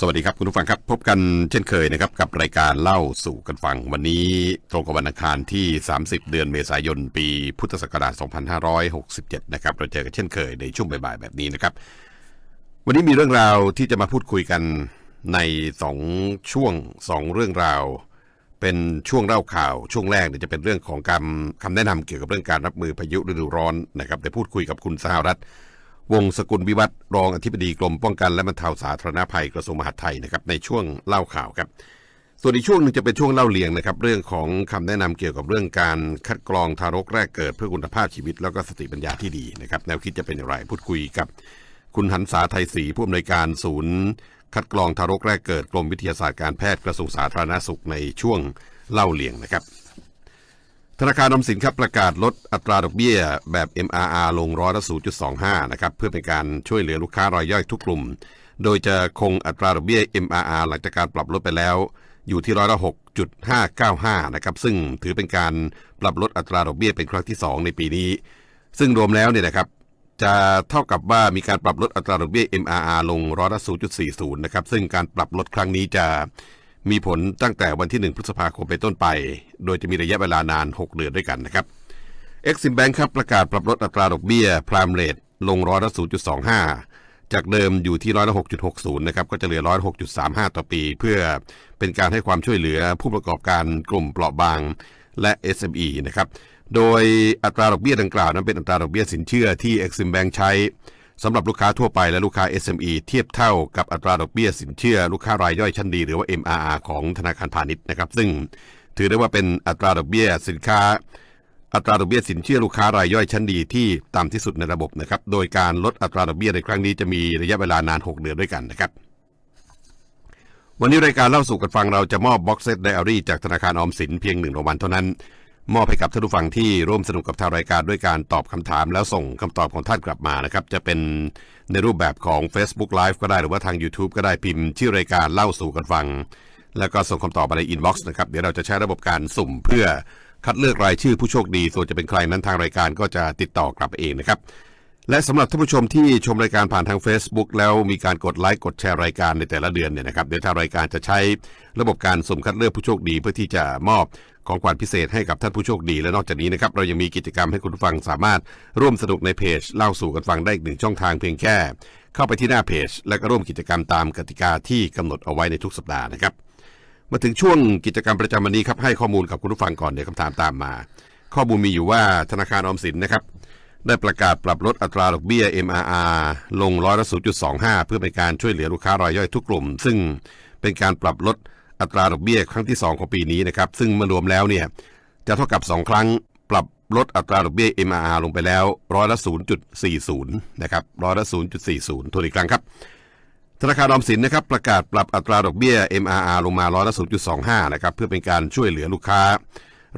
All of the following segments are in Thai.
สวัสดีครับคุณผู้ฟังครับ พบกันเช่นเคยนะครับกับรายการเล่าสู่กันฟัง วันนี้ตรงกับวันอังคารที่ 30 เดือนเมษายน ปีพุทธศักราช 2567 นะครับเราเจอกันเช่นเคยในช่วงบ่ายๆแบบนี้นะครับ วันนี้มีเรื่องราวที่จะมาพูดคุยกันในสองช่วงสองเรื่องราว เป็นช่วงเล่าข่าวช่วงแรกเนี่ยจะเป็นเรื่องของคำคำแนะนำเกี่ยวกับเรื่องการรับมือพายุฤดูร้อนนะครับได้พูดคุยกับคุณสหรัฐ วงสกุลวิวัฒน์รองอธิบดีกรมป้องกันและบรรเทาสาธารณภัยกระทรวงมหาดไทยนะครับในช่วงเล่าข่าวครับ ส่วนอีกช่วงหนึงจะเป็นช่วงเล่าเลียงนะครับเรื่องของคำแนะนำเกี่ยวกับเรื่องการคัดกรองทารกแรกเกิดเพื่อคุณภาพชีวิต แล้วก็สติปัญญาที่ดีนะครับแนวคิดจะเป็นอย่างไรพูดคุยกับ คุณหันษาไทยศรีผู้อำนวยการศูนย์ คัดกรองทารกแรกเกิดกรมวิทยาศาสตร์การแพทย์กระทรวงสาธารณสุขในช่วงเล่าเลียงนะครับ ธนาคารออมสินครับประกาศลดอัตราดอกเบี้ยแบบ MRR ลงร้อยละ0.25 นะครับเพื่อเป็นการช่วยเหลือลูกค้ารายย่อยทุกกลุ่ม โดยจะคงอัตราดอกเบี้ย MRR หลังจากการปรับลดไปแล้ว อยู่ที่ร้อยละ6.595 นะครับซึ่งถือเป็นการปรับลดอัตราดอกเบี้ยเป็นครั้งที่ 2 ในปีนี้ ซึ่งรวมแล้วเนี่ยนะครับจะเท่ากับว่ามีการปรับลดอัตราดอกเบี้ย MRR ลงร้อยละ0.40 นะครับซึ่งการปรับลดครั้งนี้จะ มีผลตั้งแต่วันที่ 1 พฤษภาคมเป็นต้นไป โดยจะมีระยะเวลานาน 6 เดือนด้วยกันนะครับ Exim Bank ครับประกาศปรับลดอัตราดอกเบี้ยพรามเรทลงร้อยละ0.25 จากเดิมอยู่ที่ร้อยละ6.60 นะครับ ก็จะเหลือร้อยละ6.35 ต่อปี เพื่อเป็นการให้ความช่วยเหลือผู้ประกอบการกลุ่มเปราะบางและ SME นะครับ โดยอัตราดอกเบี้ยดังกล่าวนั้นเป็นอัตราดอกเบี้ยสินเชื่อที่ Exim Bank ใช้ สำหรับลูกค้าทั่วไปและลูกค้า SME เทียบเท่ากับอัตราดอกเบี้ยสินเชื่อ ลูกค้ารายย่อยชั้นดีหรือว่า MRR ของธนาคารพาณิชย์นะครับ ซึ่งถือได้ว่าเป็นอัตราดอกเบี้ยสินค้า อัตราดอกเบี้ยสินเชื่อลูกค้ารายย่อยชั้นดีที่ต่ำที่สุดในระบบนะครับ โดยการลดอัตราดอกเบี้ยในครั้งนี้จะมีระยะเวลานาน 6 เดือนด้วยกันนะครับวันนี้รายการเล่าสู่กันฟังเราจะมอบบ็อกเซตไดอารี่จากธนาคารออมสินเพียงหนึ่งรางวัลเท่านั้น มอบให้กับท่านผู้ฟังที่ร่วมสนุกกับทางรายการด้วยการตอบคำถาม แล้วส่งคำตอบของท่านกลับมานะครับ จะเป็นในรูปแบบของ Facebook Live ก็ได้หรือว่าทาง YouTube ก็ได้พิมพ์ชื่อรายการเล่าสู่กันฟัง แล้วก็ส่งคำตอบมาในอินบ็อกซ์นะครับ เดี๋ยวเราจะใช้ระบบการสุ่มเพื่อคัดเลือกรายชื่อผู้โชคดี ส่วนจะเป็นใครนั้นทางรายการก็จะติดต่อกลับเองนะครับ และสำหรับท่านผู้ชมที่ชมรายการผ่านทาง Facebook แล้วมีการกดไลค์กดแชร์รายการในแต่ละเดือนเนี่ยนะครับเดี๋ยวทางรายการจะใช้ระบบการสุ่มคัดเลือกผู้โชคดีเพื่อที่จะมอบของขวัญพิเศษให้กับท่านผู้โชคดี และนอกจากนี้นะครับเรายังมีกิจกรรมให้คุณฟังสามารถร่วมสนุกในเพจ เล่าสู่กันฟังได้อีกหนึ่งช่องทางเพียงแค่ เข้าไปที่หน้าเพจ และก็ร่วมกิจกรรมตามกติกาที่กำหนดเอาไว้ในทุกสัปดาห์นะครับ มาถึงช่วงกิจกรรมประจำวันนี้ครับให้ข้อมูลกับคุณผู้ฟังก่อนเดี๋ยวคำถามตามมา ข้อมูลมีอยู่ว่าธนาคารออมสินนะครับ ได้ประกาศปรับลดอัตราดอกเบี้ย MRR ลงร้อยละ0.25 เพื่อเป็นการช่วยเหลือลูกค้ารายย่อยทุกกลุ่ม ซึ่งเป็นการปรับลดอัตราดอกเบี้ยครั้งที่ 2 ของปีนี้นะครับ ซึ่งเมื่อรวมแล้วเนี่ยจะเท่ากับ 2 ครั้งปรับลดอัตราดอกเบี้ย MRR ลงไปแล้วร้อยละ0.40 นะครับร้อยละ0.40ทวนอีกครั้งครับ ธนาคารออมสินนะครับประกาศปรับอัตราดอกเบี้ย MRR ลงมาร้อยละ0.25 นะครับเพื่อเป็นการช่วยเหลือลูกค้า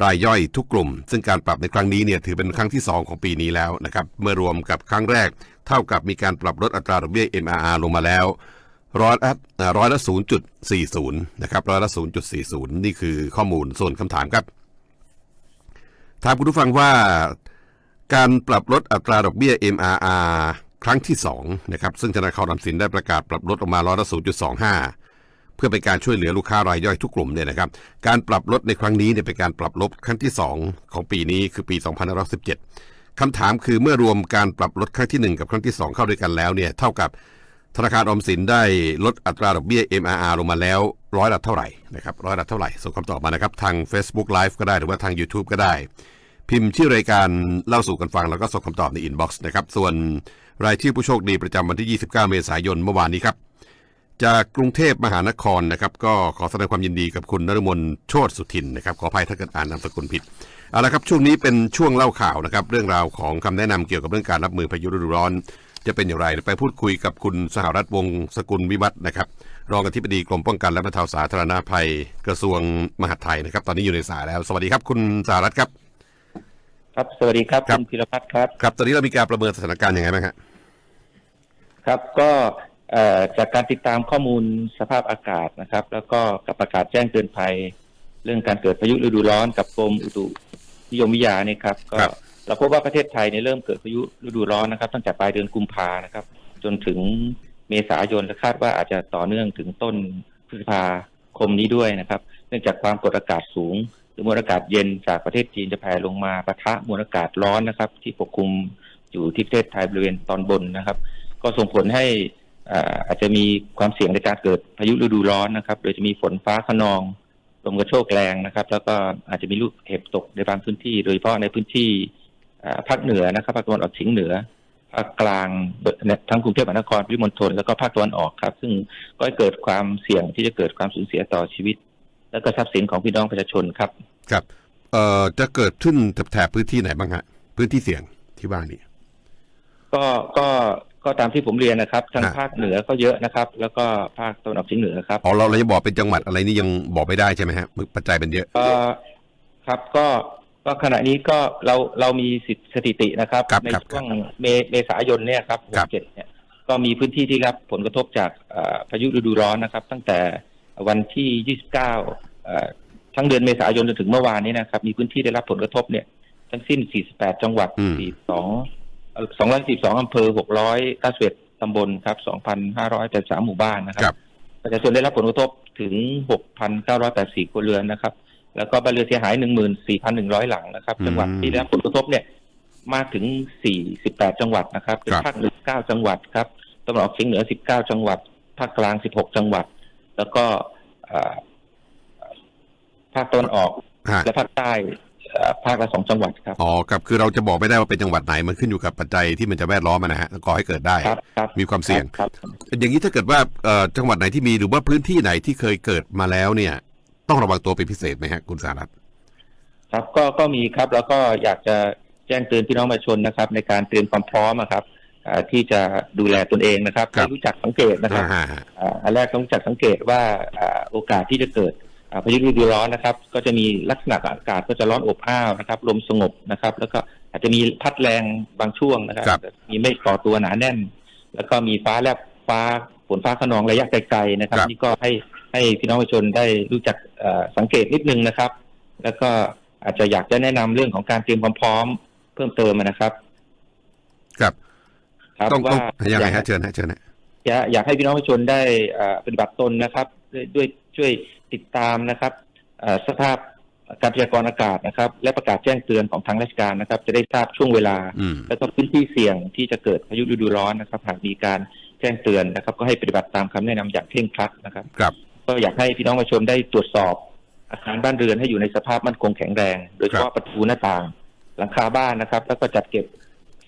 รายย่อยทุกกลุ่ม ซึ่งการปรับในครั้งนี้เนี่ยถือเป็นครั้งที่ 2 ของปีนี้แล้วนะครับเมื่อรวมกับครั้งแรก เท่ากับมีการปรับลดอัตราดอกเบี้ย MRR ลงมาแล้วร้อยละร้อยละ0.40นย์นะครับร้อยละ0.40นี่คือข้อมูลส่วนคำถามครับ ถามคุณผู้ฟังว่าการปรับลดอัตราดอกเบี้ย MRR ครั้งที่2นะครับซึ่งธนาคารออมสินได้ประกาศปรับลดออกมาร้อยละ0.25 เพื่อเป็นการช่วยเหลือลูกค้ารายย่อยทุกกลุ่มเนี่ยนะครับการปรับลดในครั้งนี้เนี่ยเป็นการปรับลดครั้งที่ 2 ของปีนี้คือปี 2517คำถามคือเมื่อรวมการปรับลดครั้งทีหนึ่1 กับครั้งที่ 2 เข้าด้วยกันแล้วเนี่ยเท่ากับธนาคารออมสินได้ลดอัตราดอกเบี้ย MRR ลงมาแล้วร้อยละเท่าไหร่นะครับร้อยละเท่าไหร่ส่งคำตอบมานะครับทาง Facebook Live ก็ได้หรือว่าทาง YouTube ก็ได้ พิมพ์ชื่อรายการเล่าสู่กันฟังแล้วก็ส่งคำตอบในอินบ็อกซ์นะครับส่วนรายชื่อผู้โชคดีประจำวันที่ 29 เมษายนเมื่อวานนี้ครับ จากกรุงเทพมหานครนะครับ ก็ขอแสดงความยินดีกับคุณนรมนโชติสุทินนะครับ ขออภัยถ้าเกิดอ่านนามสกุลผิดเอาละครับช่วงนี้เป็นช่วงเล่าข่าวนะครับ เรื่องราวของคำแนะนำเกี่ยวกับเรื่องการรับมือพายุฤดูร้อน จะเป็นอย่างไรไปพูดคุยกับคุณสหรัฐวงศ์สกุลวิวัฒน์นะครับรองอธิบดีกรมป้องกันและบรรเทาสาธารณภัยกระทรวงมหาดไทยนะครับ ตอนนี้อยู่ในสายแล้ว สวัสดีครับ คุณสหรัฐครับ ครับสวัสดีครับครับคุณพิรพัฒน์ครับครับ ตอนนี้เรามีการประเมินสถานการณ์ยังไงบ้างฮะครับก็เอ่อ จากการติดตามข้อมูลสภาพอากาศนะครับ แล้วก็กับประกาศแจ้งเตือนภัย เรื่องการเกิดพายุฤดูร้อนกับกรมอุตุนิยมวิทยาเนี่ยครับก็ครับเราพบว่าประเทศไทยเนี่ยเริ่มเกิดพายุฤดูร้อนนะครับ ตั้งแต่ปลายเดือนกุมภานะครับ จนถึงเมษายนและคาดว่าอาจจะต่อเนื่องถึงต้นพฤษภาคมนี้ด้วยนะครับ เนื่องจากความกดอากาศสูง หรือมวลอากาศเย็นจากประเทศจีนจะแผ่ลงมาปะทะมวลอากาศร้อนนะครับ ที่ปกคลุมอยู่ที่ประเทศไทยบริเวณตอนบนนะครับ ก็ส่งผลให้ อ่าอาจจะมีความเสี่ยงในการเกิดพายุฤดูร้อนนะครับโดยจะมีฝนฟ้าขนองลมกระโชกแรงนะครับ แล้วก็อาจจะมีลูกเห็บตกในบางพื้นที่ โดยเฉพาะในพื้นที่อ่าภาคเหนือนะครับภาคตะวันออกเฉียงเหนือภาคกลางทั้งกรุงเทพมหานครปริมณฑลแล้วก็ภาคตะวันออกครับ ซึ่งก็ให้เกิดความเสี่ยงที่จะเกิดความสูญเสียต่อชีวิต และก็ทรัพย์สินของพี่น้องประชาชนครับ ครับเอ่อจะเกิดขึ้นแถบๆพื้นที่ไหนบ้างฮะพื้นที่เสี่ยงที่ว่านี่ก็ก็ ก็ตามที่ผมเรียนนะครับทางฮะภาคเหนือก็เยอะนะครับ แล้วก็ภาคตะวันออกเฉียงเหนือครับอ๋อเราเราจะบอกเป็นจังหวัดอะไรนี่ยังบอกไม่ได้ใช่ไหมฮะปัจจัยเป็นเยอะเอ่อครับก็ก็ขณะนี้ก็เราเรามีสิทธิสถิตินะครับครับในครับช่วงเมเมษายนเนี่ยครับครับเจ็ดเนี่ยก็มีพื้นที่ที่รับผลกระทบจากเอ่อพายุฤดูร้อนนะครับ ตั้งแต่วันที่ 29เอ่อทั้งเดือนเมษายนจนถึงเมื่อวานนี้นะครับ มีพื้นที่ได้รับผลกระทบเนี่ย ทั้งสิ้น 48 จังหวัด อืม42เอ่อ242อำเภอ691ตำบลครับ2,583หมู่บ้านนะคครัรับประชาชนได้รับผลกระทบถึง6,984ครัวเรือนนะครับ แล้วก็บ้านเรือนเสียหาย14,100หลังนะครับ อืมจังหวัดที่ได้รับผลกระทบเนี่ยมากถึง48จังหวัดนะครับเป็นครับ ภาคเหนือ9จังหวัดครับตะวันออกเฉียงเหนือ19จังหวัด ภาคกลาง16จังหวัด แล้วก็เอ่อภาคตะวันออกฮะและภาคใต้เอ่อ ภาคละสองจังหวัดครับอ๋อครับคือเราจะบอกไม่ได้ว่าเป็นจังหวัดไหนมันขึ้นอยู่กับปัจจัยที่มันจะแวดล้อมอะนะฮะก่อให้เกิดได้ครับครับมีความเสี่ยงครับอย่างนี้ถ้าเกิดว่าเอ่อจังหวัดไหนที่มีหรือว่าพื้นที่ไหนที่เคยเกิดมาแล้วเนี่ย ต้องระวังตัวเป็นพิเศษไหมฮะคุณสารัตน์ครับก็ก็มีครับแล้วก็อยากจะแจ้งเตือนพี่น้องประชาชนนะครับ ในการเตรียมความพร้อมอะครับอ่าที่จะดูแลตนเองนะครับให้รู้จักสังเกตนะครับอ่าฮะอ่าอันแรกต้องรู้จักสังเกตว่าอ่าโอกาสที่จะเกิดอ่า พายุฤดูร้อนนะครับ ก็จะมีลักษณะอากาศก็จะร้อนอบอ้าวนะครับลมสงบนะครับ แล้วก็อาจจะมีพัดแรงบางช่วงนะครับครับมีเมฆก่อตัวหนาแน่น แล้วก็มีฟ้าแลบฟ้าฝนฟ้าขนองระยะไกลๆนะครับนี่ก็ให้ให้พี่น้องประชาชนได้รู้จักเอ่อสังเกตนิดนึงนะครับ แล้วก็อาจจะอยากจะแนะนำเรื่องของการเตรียมความพร้อมเพิ่มเติมนะครับ ครับครับต้องต้องว่ายังไงอยากฮะเชิญฮะเชิญฮะอยากอยากให้พี่น้องประชาชนได้เอ่อปฏิบัติตนนะครับ ด้วยด้วยช่วย ติดตามนะครับเอ่อสภาพการพยากรณ์อากาศนะครับ และประกาศแจ้งเตือนของทางราชการนะครับ จะได้ทราบช่วงเวลาอืมแล้วก็พื้นที่เสี่ยงที่จะเกิดพายุฤดูร้อนนะครับ หากมีการแจ้งเตือนนะครับ ก็ให้ปฏิบัติตามคำแนะนำอย่างเคร่งครัดนะครับครับ ก็อยากให้พี่น้องประชาชนได้ตรวจสอบ อาคารบ้านเรือนให้อยู่ในสภาพมั่นคงแข็งแรง โดยเฉพาะประตูหน้าต่าง หลังคาบ้านนะครับ แล้วก็จัดเก็บ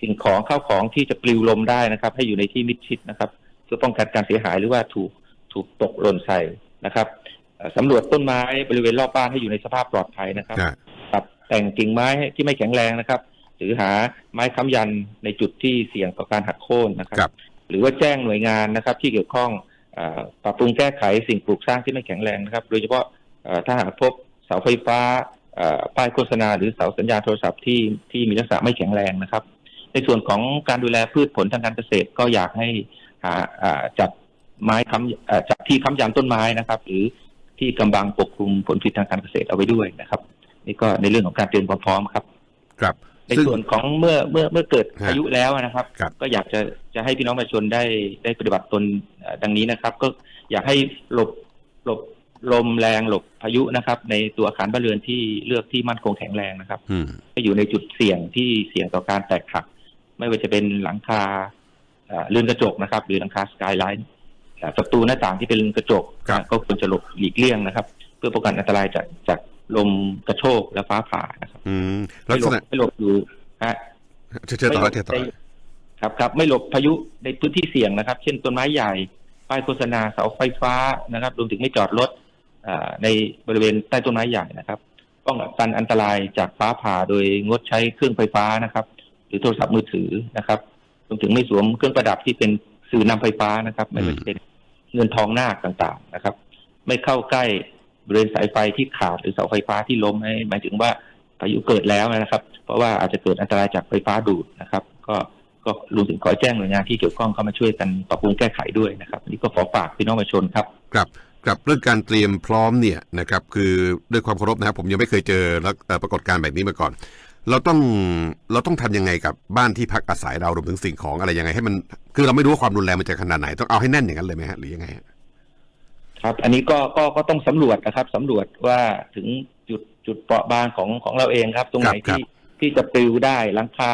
สิ่งของเข้าของที่จะปลิวลมได้นะครับ ให้อยู่ในที่มิดชิดนะครับ เพื่อป้องกันการเสียหายหรือว่าถูกถูกตกหล่นใส่นะครับเอ่อ สำรวจต้นไม้บริเวณรอบบ้านให้อยู่ในสภาพปลอดภัยนะครับฮะครับแต่งกิ่งไม้ที่ไม่แข็งแรงนะครับ หรือหาไม้ค้ำยันในจุดที่เสี่ยงต่อการหักโค่นนะครับครับหรือว่าแจ้งหน่วยงานนะครับ ที่เกี่ยวข้องเออปรับปรุงแก้ไขสิ่งปลูกสร้างที่ไม่แข็งแรงนะครับ โดยเฉพาะเอ่อถ้าหากพบเสาไฟฟ้าเอ่อป้ายโฆษณา หรือเสาสัญญาณโทรศัพท์ที่ที่มีลักษณะไม่แข็งแรงนะครับ ในส่วนของการดูแลพืชผลทางการเกษตรก็อยากให้หาอ่าจัดไม้ค้ำเอ่อจัดที่ค้ำยันต้นไม้นะครับ หรือ ที่กำบังปกคลุมผลผลิตทางการเกษตรเอาไว้ด้วยนะครับนี่ก็ในเรื่องของการเตรียมความพร้อมครับ ครับ ในซึ่งส่วนของเมื่อเมื่อเมื่อเกิดฮะพายุแล้วนะครับครับ ก็อยากจะจะให้พี่น้องประชาชนได้ได้ปฏิบัติตนเอ่อดังนี้นะครับ ก็อยากให้หลบหลบลมแรงหลบพายุนะครับ ในตัวอาคารบ้านเรือนที่เลือกที่มั่นคงแข็งแรงนะครับอืมให้อยู่ในจุดเสี่ยงที่เสี่ยงต่อการแตกหัก ไม่ว่าจะเป็นหลังคาเอ่อเรือนกระจกนะครับ หรือหลังคาสกายไลน์ ประตูหน้าต่างที่เป็นกระจกครับก็ควรจะหลบหลีกเลี่ยงนะครับ เพื่อป้องกันอันตรายจากจากลมกระโชกและฟ้าผ่านะครับอืมลัไม่กหลษบณะไม่หลบอยู่ฮะเชิญเชิญต่อไม่หลเชิญต่อในครับครับไม่หลบพายุในพื้นที่เสี่ยงนะครับ เช่นต้นไม้ใหญ่ป้ายโฆษณาเสาไฟฟ้านะครับรวมถึงไม่จอดรถอ่าในบริเวณใต้ต้นไม้ใหญ่นะครับป้องกันอันตรายจากฟ้าผ่าโดยงดใช้เครื่องไฟฟ้านะครับ หรือโทรศัพท์มือถือนะครับรวมถึงไม่สวมเครื่องประดับที่เป็นสื่อนำไฟฟ้านะครับ ไม่ว่าจะเป็น เงินทองนาคต่างๆนะครับ ไม่เข้าใกล้บริเวณสายไฟที่ขาดหรือเสาไฟฟ้าที่ล้มหมายถึงว่าพายุเกิดแล้วนะครับ เพราะว่าอาจจะเกิดอันตรายจากไฟฟ้าดูดนะครับ ก็ก็รวมถึงขอแจ้งหน่วยงานที่เกี่ยวข้องเข้ามาช่วยกันปรับปรุงแก้ไขด้วยนะครับนี่ก็ขอฝากพี่น้องประชาชนครับครับกับเรื่องการเตรียมพร้อมเนี่ยนะครับคือด้วยความเคารพนะครับผมยังไม่เคยเจอแล้วเอ่อปรากฏการณ์แบบนี้มาก่อน เราต้องเราต้องทำยังไงกับบ้านที่พักอาศัยเรารวมถึงสิ่งของอะไรยังไงให้มัน คือเราไม่รู้ว่าความรุนแรงมันจะขนาดไหนต้องเอาให้แน่นอย่างนั้นเลยไหมฮะหรือยังไงฮะครับ อันนี้ก็ก็ก็ต้องสำรวจนะครับสำรวจว่าถึงจุดจุดเปราะบางของของเราเองครับ ตรงไหนครับที่ที่จะปลิวได้หลังคา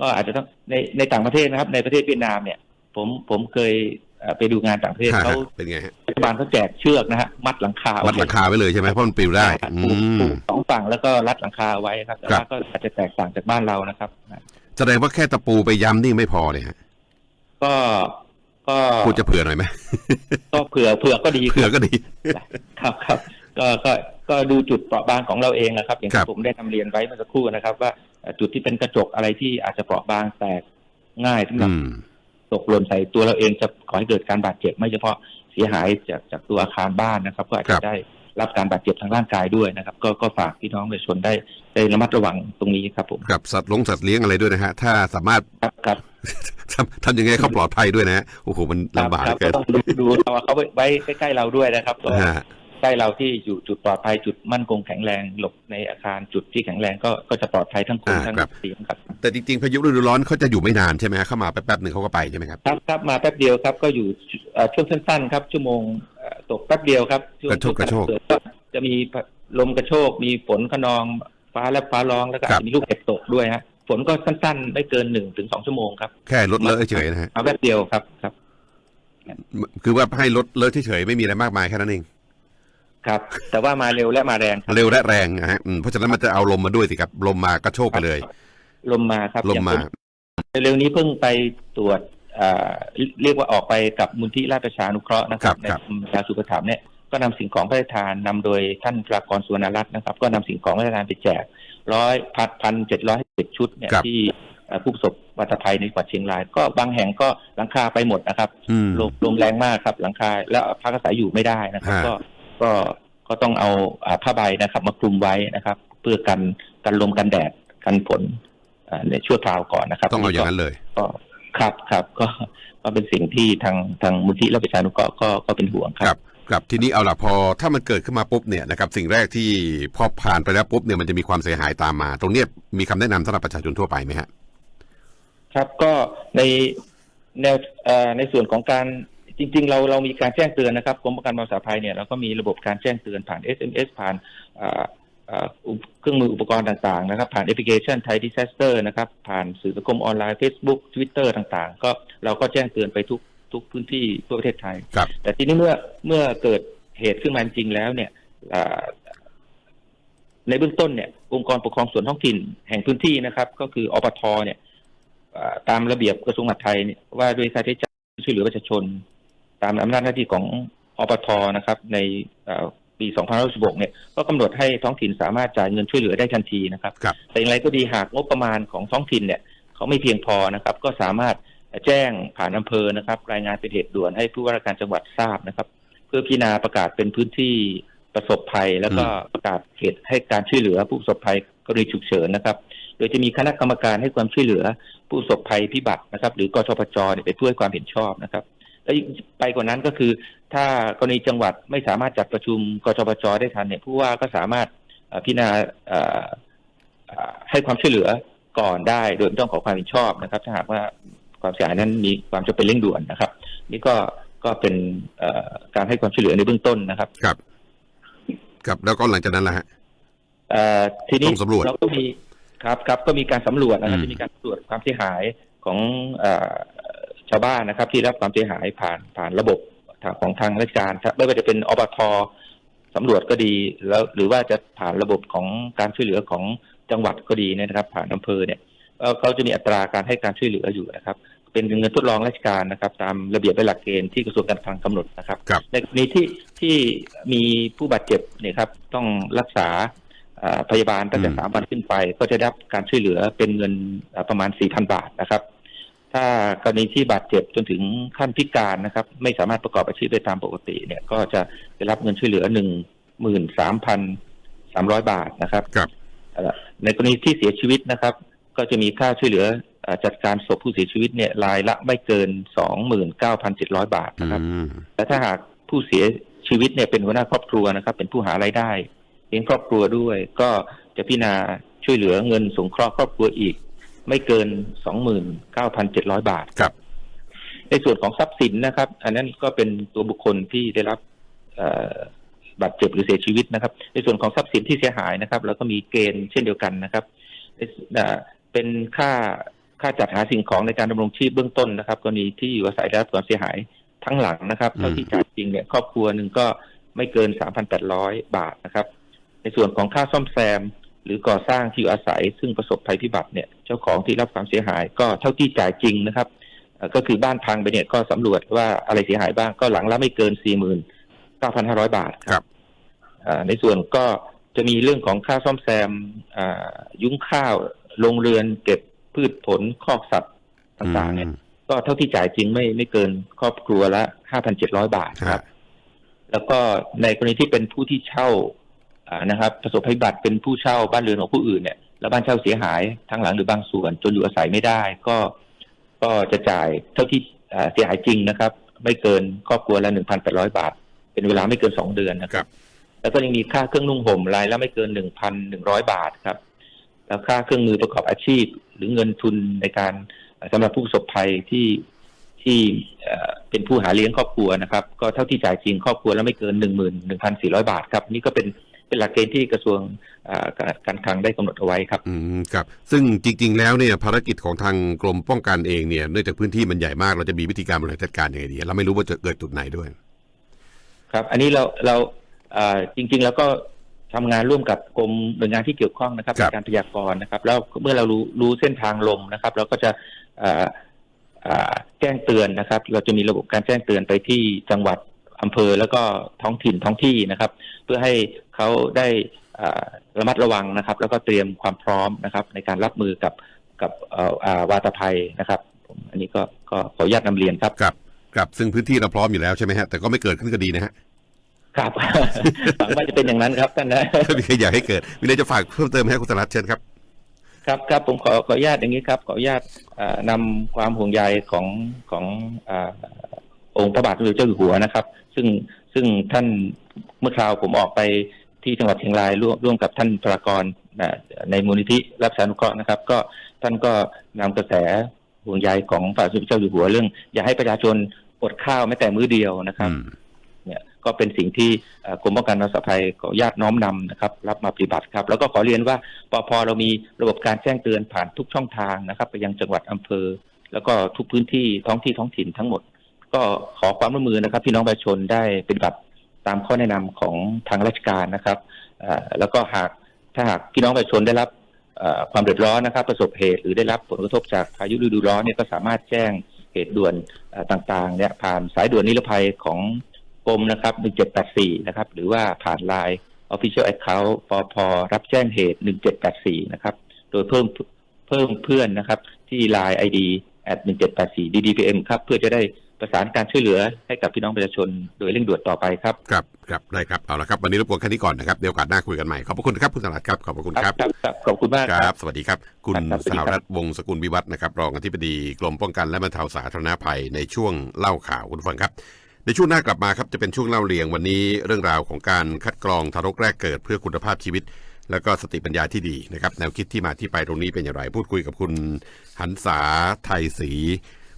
ก็อาจจะต้องในในต่างประเทศนะครับ ในประเทศเวียดนามเนี่ย ผมผมเคยเอ่อ ไปดูงานต่างประเทศฮะเขาเป็นไงฮะรัฐบาลเขาแจกเชือกนะฮะมัดหลังคาวัดหลังคาไว้เลยใช่ไหมเพราะมันปลิวได้อืปลูกปลูมกสองฝั่งแล้วก็รัดหลังคาไว้ครับแต่ครับว่าก็อาจจะแตกต่างจากบ้านเรานะครับแสดงว่าแค่ตะปูไปย้ำนี่ไม่พอเลยฮะก็ก็พูดจะเผื่อหน่อยไหมก็เผื่อเผื่อก็ดีเผื่อก็ดี ครับครับก็ก็ก็ดูจุดเปราะบางของเราเองนะครับ อย่างครัที่บผมได้นำเรียนไว้เมื่อสักครู่นะครับ ว่าเอ่อจุดที่เป็นกระจกอะไรที่อาจจะเปราะบางแตกง่ายสำหรับอืม ตกหล่นใส่ตัวเราเองจะก่อให้เกิดการบาดเจ็บไม่เฉพาะเสียหายจากจากตัวอาคารบ้านนะครับ ก็อาจครัจะบได้รับการบาดเจ็บทางร่างกายด้วยนะครับ ก็ก็ฝากพี่น้องประชาชนได้ได้ระมัดระวังตรงนี้ครับผมกับสัตว์ลงสัตว์เลี้ยงอะไรด้วยนะฮะถ้าสามารถครับครับทำทำยังไงให้เขาปลอดภัยด้วยนะฮะโอ้โหมันครับลำบากครับเกิก็นต้องดูดูเอาเขาไว้ใกล้ๆเราด้วยนะครับก็ฮะ ใกล้เราที่อยู่จุดปลอดภัยจุดมั่นคงแข็งแรงหลบในอาคารจุดที่แข็งแรงก็ก็จะปลอดภัยทั้งคนอ่าทั้งครับเสียงครับ แต่จริงๆพายุฤดูร้อนเขาจะอยู่ไม่นานใช่ไหมฮะเข้ามาแป๊บๆหนึ่งเขาก็ไปใช่ไหมครับครับครับมาแป๊บเดียวครับก็อยู่เอ่อช่วงสั้นๆครับชั่วโมงเอ่อตกแป๊บเดียวครับช่วงกระโชกกระโชกช่วงก็จะมีลมกระโชกมีฝนขนองฟ้าและฟ้าร้องแล้วก็ครัอาจบจะมีลูกเห็บตกด้วยฮะฝนก็สั้นๆ ไม่เกินหนึ่งถึงสองชั่วโมงครับ แค่ลดเลอะเฉยๆนะฮะมาแป๊บเดียวครับครับ คือว่าให้ลดเลอะเฉยๆไม่มีอะไรมากมายแค่นั้นเอง ครับ แต่ว่ามาเร็วและมาแรงครับเร็วและแรงนะฮะอืมเพราะฉะนั้นมันจะเอาลมมาด้วยสิครับ ลมมากระโชกไปเลย ลมมาครับลมมาอย่างผเร็วๆนี้เพิ่งไปตรวจเอ่อเรียกว่าออกไปกับมูลที่ราชประชานุเคราะห์นะครับในกรมยาสุขถามเนี่ยก็นำสิ่งของพระราชทานนำโดยท่านปรากรสุวรรณรัตน์นะครับ ก็นำสิ่งของพระราชทานไปแจกร้อยพันพันเจ็ดร้อยสิบชุดเนี่ยครับที่เอ่อผู้ประสบวัตภัยในจังหวัดเชียงราย ก็บางแห่งก็หลังคาไปหมดนะครับอืมลมลมแรงมากครับ หลังคาแล้วพักอาศัยอยู่ไม่ได้นะครับฮะก็ ก็ก็ต้องเอาอ่าผ้าใบนะครับ มาคลุมไว้นะครับ เพื่อกันกันลมกันแดดกันฝนอ่าในชั่วคราวก่อนนะครับต้องเอาอย่างนั้นเลยก็ครับครับก็ก็เป็นสิ่งที่ทางทางมูลที่และประชานุเคราะห์ก็ก็เป็นห่วงคครัรับบครับทีนี้เอาล่ะพอถ้ามันเกิดขึ้นมาปุ๊บเนี่ยนะครับสิ่งแรกที่พอผ่านไปแล้วปุ๊บเนี่ยมันจะมีความเสียหายตามมา ตรงเนี้ยมีคำแนะนำสำหรับประชาชนทั่วไปไหมฮะครับก็ในแนวเอ่อในส่วนของการ จริง ๆ เราเรามีการแจ้งเตือนนะครับกรมป้องกันบรรเทาภัยเนี่ยเราก็มีระบบการแจ้งเตือนผ่าน SMS ผ่านเอ่อเอ่ออุปเครื่องมืออุปกรณ์ต่างๆนะครับ ผ่านแอปพลิเคชันไทยดิ s สเตอร์นะครับ ผ่านสื่อสังคมออนไลน์ Facebook Twitter ต่างๆ ก็เราก็แจ้งเตือนไปทุกทุกพื้นที่ทั่วประเทศไทยครับแต่ทีนี้เมื่อเมื่อเกิดเหตุขึ้นมาจริงแล้วเนี่ยอ่าในเบื้องต้นเนี่ยองค์กรปกครองส่วนท้องถิ่นแห่งพื้นที่นะครับ ก็คืออปทเนี่ยอ่าตามระเบียบกระทรวงมหาดไทยเนี่ยว่าด้วยค่าใช้จ่ายช่วยเหลือประชาชน ตามอำนาจหน้าที่ของอปทนะครับ ในอ่าปี2566เนี่ยก็กำหนดให้ท้องถิ่นสามารถจ่ายเงินช่วยเหลือได้ทันทีนะครับครับแต่อย่างไรก็ดีหากงบประมาณของท้องถิ่นเนี่ยเขาไม่เพียงพอนะครับ ก็สามารถแจ้งผ่านอำเภอนะครับ รายงานเป็นเหตุด่วนให้ผู้ว่าราชการจังหวัดทราบนะครับ เพื่อพิจารณาประกาศเป็นพื้นที่ประสบภัย แล้วก็ประกาศเหตุให้การช่วยเหลือผู้ประสบภัยกรณีฉุกเฉินนะครับ โดยจะมีคณะกรรมการให้ความช่วยเหลือผู้ประสบภัยพิบัตินะครับ หรือกชปจเนี่ยเป็นผู้ให้ความเห็นชอบนะครับ และไปกว่านั้นก็คือ ถ้ากรณีจังหวัดไม่สามารถจัดประชุมกชปจได้ทันเนี่ยผู้ว่าก็สามารถเอ่อพิจารณาเอ่อเอ่อให้ความช่วยเหลือก่อนได้ โดยไม่ต้องขอความเห็นชอบนะครับ ถ้าหากว่าความเสียหายนั้นมีความจำเป็นเร่งด่วนนะครับ นี่ก็ก็เป็นเอ่อการให้ความช่วยเหลือในเบื้องต้นนะครับ ครับ ครับแล้วก็หลังจากนั้นล่ะฮะเอ่อทีนี้ต้องสำรวจเราก็มีครับครับก็มีการสำรวจนะครับอืมจะมีการสำรวจความเสียหายของเอ่อ ชาวบ้านนะครับ ที่รับความเสียหายผ่านผ่านระบบทางของทางราชการครับไม่ว่าจะเป็นอบทสำรวจก็ดีแล้วหรือว่าจะผ่านระบบของการช่วยเหลือของจังหวัดก็ดีเนี่ยนะครับ ผ่านอำเภอเนี่ยเอ่อเขาจะมีอัตราการให้การช่วยเหลืออยู่นะครับ เป็นเงินทดลองราชการนะครับ ตามระเบียบและหลักเกณฑ์ที่กระทรวงการคลังกำหนดนะครับครับในกรณีที่ที่มีผู้บาดเจ็บเนี่ยครับต้องรักษาอ่าพยาบาลตั้งแต่อืมสามวันขึ้นไป ก็จะได้รับการช่วยเหลือเป็นเงินอ่าประมาณสี่พันบาทนะครับ ถ้ากรณีที่บาดเจ็บจนถึงขั้นพิการนะครับ ไม่สามารถประกอบอาชีพได้ตามปกติเนี่ย ก็จะได้รับเงินช่วยเหลือหนึ่งหมื่นสามพันสามร้อยบาทนะครับครับเอ่อในกรณีที่เสียชีวิตนะครับ ก็จะมีค่าช่วยเหลือเอ่อจัดการศพผู้เสียชีวิตเนี่ยรายละไม่เกินสองหมื่นเก้าพันเจ็ดร้อยบาทอืนะครับมและถ้าหากผู้เสียชีวิตเนี่ยเป็นหัวหน้าครอบครัวนะครับ เป็นผู้หาไรายได้เลี้ยงครอบครัวด้วย ก็จะพิจารณาช่วยเหลือเงินสงเคราะห์ครอบครัวอีก ไม่เกิน29,700บาทครับ ในส่วนของทรัพย์สินนะครับ อันนั้นก็เป็นตัวบุคคลที่ได้รับเอ่อบาดเจ็บหรือเสียชีวิตนะครับ ในส่วนของทรัพย์สินที่เสียหายนะครับเราก็มีเกณฑ์เช่นเดียวกันนะครับเอ่อเป็นค่าค่าจัดหาสิ่งของในการดำรงชีพเบื้องต้นนะครับกรณีที่อยู่อาศัยได้รับความเสียหายทั้งหลังนะครับอืมเท่าที่จ่ายจริงเนี่ยครอบครัวหนึ่งก็ไม่เกิน3,800บาทนะครับ ในส่วนของค่าซ่อมแซม หรือก่อสร้างที่อยู่อาศัย ซึ่งประสบภัยพิบัติเนี่ยเจ้าของที่รับความเสียหาย ก็เท่าที่จ่ายจริงนะครับเอ่อก็คือบ้านพังไปเนี่ยก็สำรวจว่าอะไรเสียหายบ้างก็หลังละไม่เกิน49,500บาทครับอ่าในส่วนก็จะมีเรื่องของค่าซ่อมแซมอ่ายุ้งข้าวโรงเรือนเก็บพืชผลคอกสัตว์ต่างๆเนี่ยอืมก็เท่าที่จ่ายจริงไม่ไม่เกินครอบครัวละ5,700บาทครับ แล้วก็ในกรณีที่เป็นผู้ที่เช่าอ่า นะครับ ประสบภัยพิบัติเป็นผู้เช่าบ้านเรือนของผู้อื่นเนี่ยแล้วบ้านเช่าเสียหายทั้งหลังหรือบางส่วน จนอยู่อาศัยไม่ได้ ก็ก็จะจ่ายเท่าที่อ่าเสียหายจริงนะครับ ไม่เกินครอบครัวละ1,800บาท เป็นเวลาไม่เกิน2เดือนนะครับ แล้วก็ยังมีค่าเครื่องนุ่งห่มรายละไม่เกิน1,100บาทครับ แล้วค่าเครื่องมือประกอบอาชีพ หรือเงินทุนในการเอ่อสำหรับผู้ประสบภัยที่ที่เอ่อเป็นผู้หาเลี้ยงครอบครัวนะครับ ก็เท่าที่จ่ายจริงครอบครัวแล้วไม่เกิน11,400บาทครับ นี่ก็เป็น เป็นหลักเกณฑ์ที่กระทรวงเอ่อการการคลังได้กำหนดเอาไว้ครับอืมครับ ซึ่งจริง ๆ แล้วเนี่ยภารกิจของทางกรมป้องกันเองเนี่ยเนื่องจากพื้นที่มันใหญ่มากเราจะมีวิธีการบริหารจัดการยังไงดีเราไม่รู้ว่าจะเกิดจุดไหนด้วย ครับ อันนี้เราเราเอ่อจริง ๆ แล้วก็ทำงานร่วมกับกรมหน่วยงานที่เกี่ยวข้องนะครับครับในการพยากรณ์นะครับ แล้วเมื่อเรารู้รู้เส้นทางลมนะครับ เราก็จะเอ่อเอ่อแจ้งเตือนนะครับ เราจะมีระบบการแจ้งเตือนไปที่จังหวัด อำเภอแล้วก็ท้องถิ่นท้องที่นะครับ เพื่อให้เขาได้เอ่อระมัดระวังนะครับ แล้วก็เตรียมความพร้อมนะครับ ในการรับมือกับกับเอ่ออ่าวาตภัยนะครับผมอันนี้ก็ก็ขออนุญาตนำเรียนครับครับครับซึ่งพื้นที่เราพร้อมอยู่แล้วใช่ไหมฮะแต่ก็ไม่เกิดขึ้นก็ดีนะฮะครับหวังว่าจะเป็นอย่างนั้นครับท่านนะถ้ามีใครอยากให้เกิดมีอะไรจะฝากเพิ่มเติมไหมให้คุณสรัตน์เชิญครับ ครับครับผมขอขออนุญาตอย่างนี้ครับ ขออนุญาตเอ่อนำความห่วงใยของของ อาองค์พระบาทสมเด็จเจ้าอยู่หัวนะครับ ซึ่งซึ่งท่านเมื่อคราวผมออกไปที่จังหวัดเชียงรายร่วมร่วมกับท่านพลากรนะในมูลนิธิรับสานุเคราะห์นะครับ ก็ท่านก็นำกระแสห่วงใยของพระบาทสมเด็จเจ้าอยู่หัวเรื่อง อย่าให้ประชาชนอดข้าวแม้แต่มื้อเดียวนะครับอืมเนี่ยก็เป็นสิ่งที่เอ่อกรมป้องกันบรรเทาสาธารณภัยขออนุญาตน้อมนำนะครับ รับมาปฏิบัติครับ แล้วก็ขอเรียนว่าปพเรามีระบบการแจ้งเตือนผ่านทุกช่องทางนะครับ ไปยังจังหวัดอำเภอ แล้วก็ทุกพื้นที่ท้องที่ท้องถิ่นทั้งหมด ก็ขอความร่วมมือนะครับ พี่น้องประชาชนได้ปฏิบัติตามข้อแนะนำของทางราชการนะครับแล้วก็หากถ้าหากพี่น้องประชาชนได้รับความเดือดร้อนนะครับ ประสบเหตุหรือได้รับผลกระทบจากพายุฤดูร้อนเนี่ยก็สามารถแจ้งเหตุด่วนต่างๆเนี่ยผ่านสายด่วนนิรภัยของกรมนะครับ1784นะครับ หรือว่าผ่านไลน์ Official Account ปอพรับแจ้งเหตุ 1784 นะครับ โดยเพิ่มเพิ่มเพื่อนนะครับ ที่ไลน์ ID at 1784 DDPM ครับ เพื่อจะได้ ประสานการช่วยเหลือให้กับพี่น้องประชาชนโดยเร่งด่วนต่อไปครับ ครับครับได้ครับเอาละครับวันนี้รบกวนแค่นี้ก่อนนะครับเดี๋ยวโอกาสหน้าคุยกันใหม่ขอบพระคุณครับคุณสรัตน์ครับขอบพระคุณครับครับครับขอบคุณมากคครัรับบสวัสดีครับ คุณครับสสวัสดีหครับรัฐวงศ์สกุลวิวัฒน์นะครับรองอธิบดีกรมป้องกันและบรรเทาสาธารณภัยในช่วงเล่าข่าวคุณผู้ฟังครับในช่วงหน้ากลับมาครับจะเป็นช่วงเล่าเรียงวันนี้เรื่องราวของการคัดกรองทารกแรกเกิดเพื่อคุณภาพชีวิต แล้วก็สติปัญญาที่ดีนะครับแนวคิดที่มาที่ไปตรงนี้เป็นอย่างไร พูดคุยกับคุณหันษาไทยศรี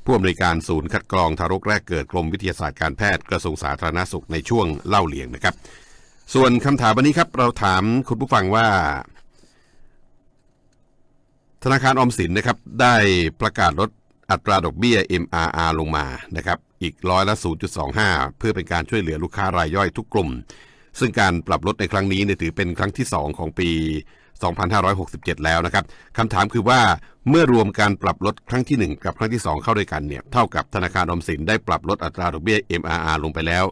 ผู้อำนวยการศูนย์คัดกรองทารกแรกเกิดกรมวิทยาศาสตร์การแพทย์กระทรวงสาธารณสุขในช่วงเล่าเรียงนะครับ ส่วนคำถามวันนี้ครับ เราถามคุณผู้ฟังว่า ธนาคารออมสินนะครับ ได้ประกาศลดอัตราดอกเบี้ย MRR ลงมานะครับ อีกร้อยละ 0.25 เพื่อเป็นการช่วยเหลือลูกค้ารายย่อยทุกกลุ่ม ซึ่งการปรับลดในครั้งนี้เนี่ยถือเป็นครั้งที่ 2 ของปี 2567 แล้วนะครับคำถามคือว่าเมื่อรวมการปรับลดครั้งที่ 1 กับครั้งที่ 2 เข้าด้วยกันเนี่ยเท่ากับธนาคารอมสินได้ปรับลดอัตราดอกเบี้ย MRR ลงไปแล้ว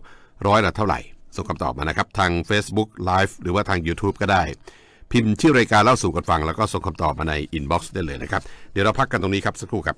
ร้อยละเท่าไหร่ ส่งคำตอบมานะครับ ทาง Facebook Live หรือว่าทาง YouTube ก็ได้ พิมพ์ชื่อรายการเล่าสู่กันฟัง แล้วก็ส่งคำตอบมาในอินบ็อกซ์ได้เลยนะครับ เดี๋ยวเราพักกันตรงนี้ครับสักครู่ครับ